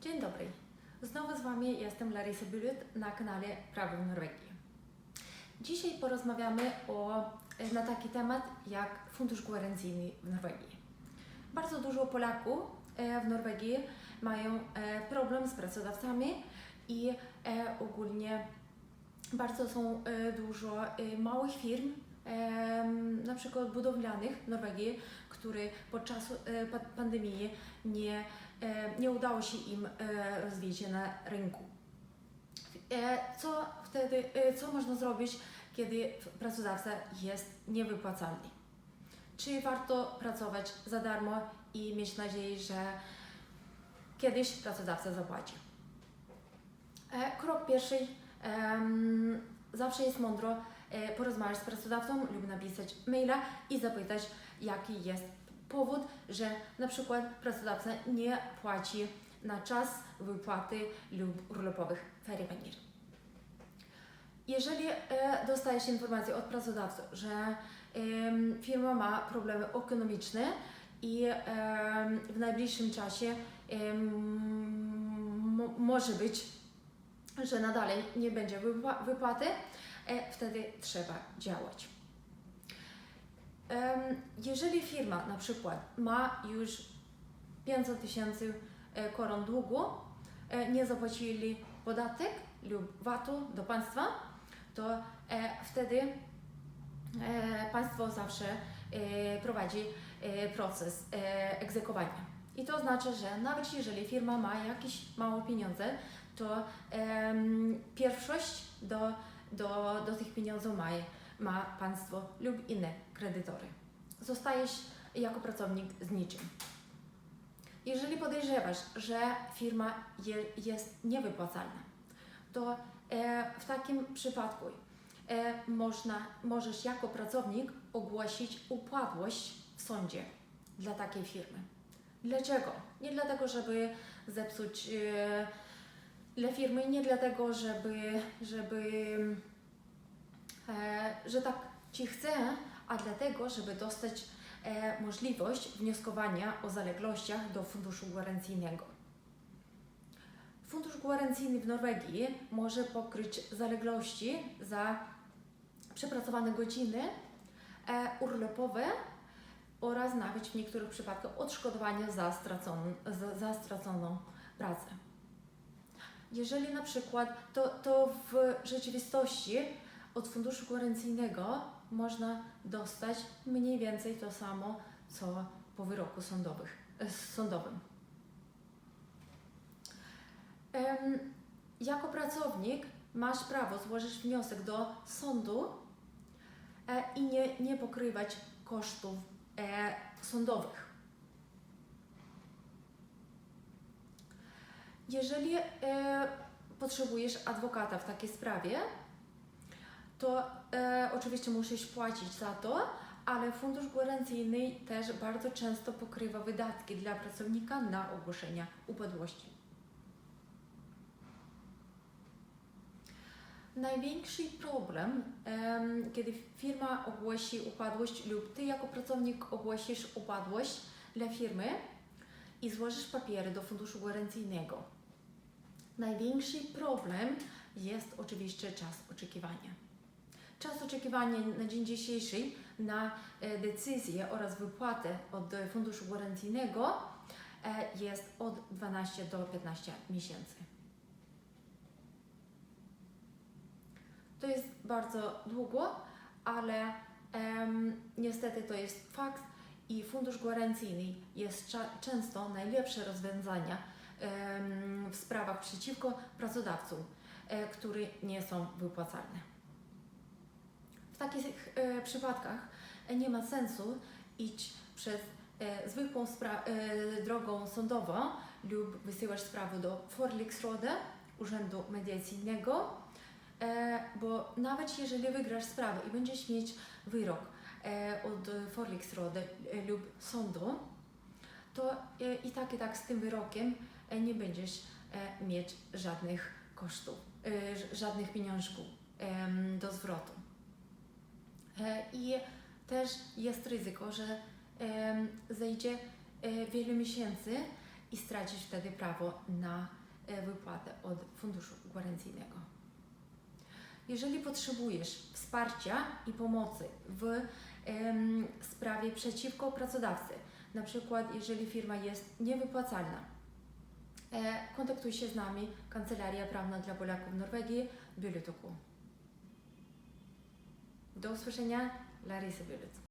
Dzień dobry. Znowu z Wami jestem Larisa Bülut na kanale Prawo w Norwegii. Dzisiaj porozmawiamy o, na taki temat jak fundusz gwarancyjny w Norwegii. Bardzo dużo Polaków e, w Norwegii mają e, problem z pracodawcami i e, ogólnie bardzo są e, dużo e, małych firm, e, na przykład budowlanych w Norwegii, które podczas e, pa- pandemii nie, e, nie udało się im e, rozwijać na rynku. E, Co wtedy, e, co można zrobić, kiedy pracodawca jest niewypłacalny? Czy warto pracować za darmo i mieć nadzieję, że kiedyś pracodawca zapłaci? E, Krok pierwszy. zawsze jest mądro e, porozmawiać z pracodawcą lub napisać maila i zapytać, jaki jest powód, że na przykład pracodawca nie płaci na czas wypłaty lub urlopowych ferii węgiel. Jeżeli e, dostajesz informację od pracodawcy, że firma ma problemy ekonomiczne i w najbliższym czasie może być, że nadal nie będzie wypła- wypłaty, e, wtedy trzeba działać. Jeżeli firma na przykład ma już 500 tysięcy e, koron długu, e, nie zapłacili podatek lub VAT-u do państwa, to e, wtedy państwo zawsze prowadzi proces egzekwowania. I to znaczy, że nawet jeżeli firma ma jakieś małe pieniądze, to pierwszość do, do, do tych pieniędzy ma, ma państwo lub inne kredytory. Zostajesz jako pracownik z niczym. Jeżeli podejrzewasz, że firma je, jest niewypłacalna, to e, w takim przypadku e, można, możesz jako pracownik ogłosić upadłość w sądzie dla takiej firmy. Dlaczego? Nie dlatego, żeby zepsuć e, dla firmy, nie dlatego, żeby, żeby że tak ci chce, a dlatego, żeby dostać e, możliwość wnioskowania o zaległościach do funduszu gwarancyjnego. Fundusz gwarancyjny w Norwegii może pokryć zaległości za przepracowane godziny e, urlopowe oraz nawet w niektórych przypadkach odszkodowania za straconą, za, za straconą pracę. Jeżeli na przykład to, to w rzeczywistości od funduszu gwarancyjnego można dostać mniej więcej to samo, co po wyroku sądowych, e, sądowym. Jako pracownik masz prawo złożyć wniosek do sądu e, i nie, nie pokrywać kosztów e, sądowych. Jeżeli potrzebujesz adwokata w takiej sprawie, to e, oczywiście musisz płacić za to, ale fundusz gwarancyjny też bardzo często pokrywa wydatki dla pracownika na ogłoszenie upadłości. Największy problem, em, kiedy firma ogłosi upadłość lub ty jako pracownik ogłosisz upadłość dla firmy i złożysz papiery do funduszu gwarancyjnego. Największy problem jest oczywiście czas oczekiwania. Czas oczekiwania na dzień dzisiejszy na e, decyzję oraz wypłatę od e, funduszu gwarancyjnego e, jest od 12 do 15 miesięcy. To jest bardzo długo, ale em, niestety to jest fakt i fundusz gwarancyjny jest często najlepsze rozwiązanie em, w sprawach przeciwko pracodawcom, e, które nie są wypłacalne. Takich e, przypadkach e, nie ma sensu iść przez e, zwykłą e, drogą sądową lub wysyłać sprawę do Forliksrådet, Urzędu Mediacyjnego, e, bo nawet jeżeli wygrasz sprawę i będziesz mieć wyrok e, od Forliksrådet e, lub sądu, to e, i tak i tak z tym wyrokiem e, nie będziesz e, mieć żadnych kosztów, e, żadnych pieniążków em, do zwrotu. E, I też jest ryzyko, że zejdzie e, wiele miesięcy i stracisz wtedy prawo na e, wypłatę od funduszu gwarancyjnego. Jeżeli potrzebujesz wsparcia i pomocy w sprawie przeciwko pracodawcy, na przykład jeżeli firma jest niewypłacalna, kontaktuj się z nami, Kancelaria Prawna dla Polaków Norwegii, Biulytoku. Do usłyszenia, Larisa Biulyt.